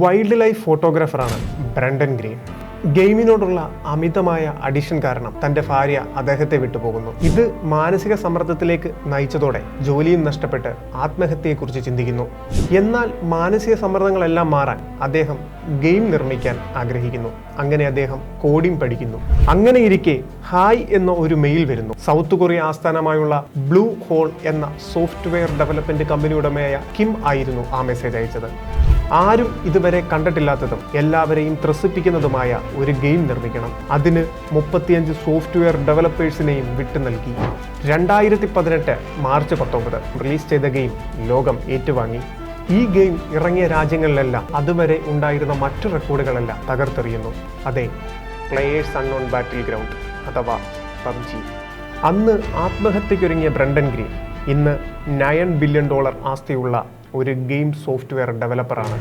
Wild life ഫോട്ടോഗ്രാഫറാണ് Brendan Greene. ഗെയിമിനോടുള്ള അമിതമായ അഡിഷൻ കാരണം തന്റെ ഭാര്യ അദ്ദേഹത്തെ വിട്ടുപോകുന്നു. ഇത് മാനസിക സമ്മർദ്ദത്തിലേക്ക് നയിച്ചതോടെ ജോലിയും നഷ്ടപ്പെട്ട് ആത്മഹത്യയെക്കുറിച്ച് ചിന്തിക്കുന്നു. എന്നാൽ മാനസിക സമ്മർദ്ദങ്ങളെല്ലാം മാറാൻ അദ്ദേഹം ഗെയിം നിർമ്മിക്കാൻ ആഗ്രഹിക്കുന്നു. അങ്ങനെ അദ്ദേഹം കോഡിംഗ് പഠിക്കുന്നു. അങ്ങനെ ഇരിക്കെ ഹായ് എന്ന ഒരു മെയിൽ വരുന്നു. സൗത്ത് കൊറിയ ആസ്ഥാനമായുള്ള ബ്ലൂ ഹോൾ എന്ന സോഫ്റ്റ്വെയർ ഡെവലപ്മെന്റ് കമ്പനി ഉടമയായ കിം ആയിരുന്നു ആ മെസ്സേജ് അയച്ചത്. ആരും ഇതുവരെ കണ്ടിട്ടില്ലാത്തതും എല്ലാവരെയും ത്രസിപ്പിക്കുന്നതുമായ ഒരു ഗെയിം നിർമ്മിക്കണം. അതിന് മുപ്പത്തിയഞ്ച് സോഫ്റ്റ്വെയർ ഡെവലപ്പേഴ്സിനെയും വിട്ടു നൽകി. രണ്ടായിരത്തി പതിനെട്ട് മാർച്ച് പത്തൊമ്പത് റിലീസ് ചെയ്ത ഗെയിം ലോകം ഏറ്റുവാങ്ങി. ഈ ഗെയിം ഇറങ്ങിയ രാജ്യങ്ങളിലെല്ലാം അതുവരെ ഉണ്ടായിരുന്ന മറ്റു റെക്കോർഡുകളെല്ലാം തകർത്തെറിയുന്നു. അതെ പ്ലേയേഴ്സ് അൺനോൺ ബാറ്റിൽ ഗ്രൗണ്ട് അഥവാ പബ്ജി. അന്ന് ആത്മഹത്യക്കൊരുങ്ങിയ ബ്രണ്ടൻ ഗ്രീൻ ഇന്ന് നയൻ ബില്യൺ ഡോളർ ആസ്തിയുള്ള ഒരു ഗെയിം സോഫ്റ്റ്വെയർ ഡെവലപ്പറാണ്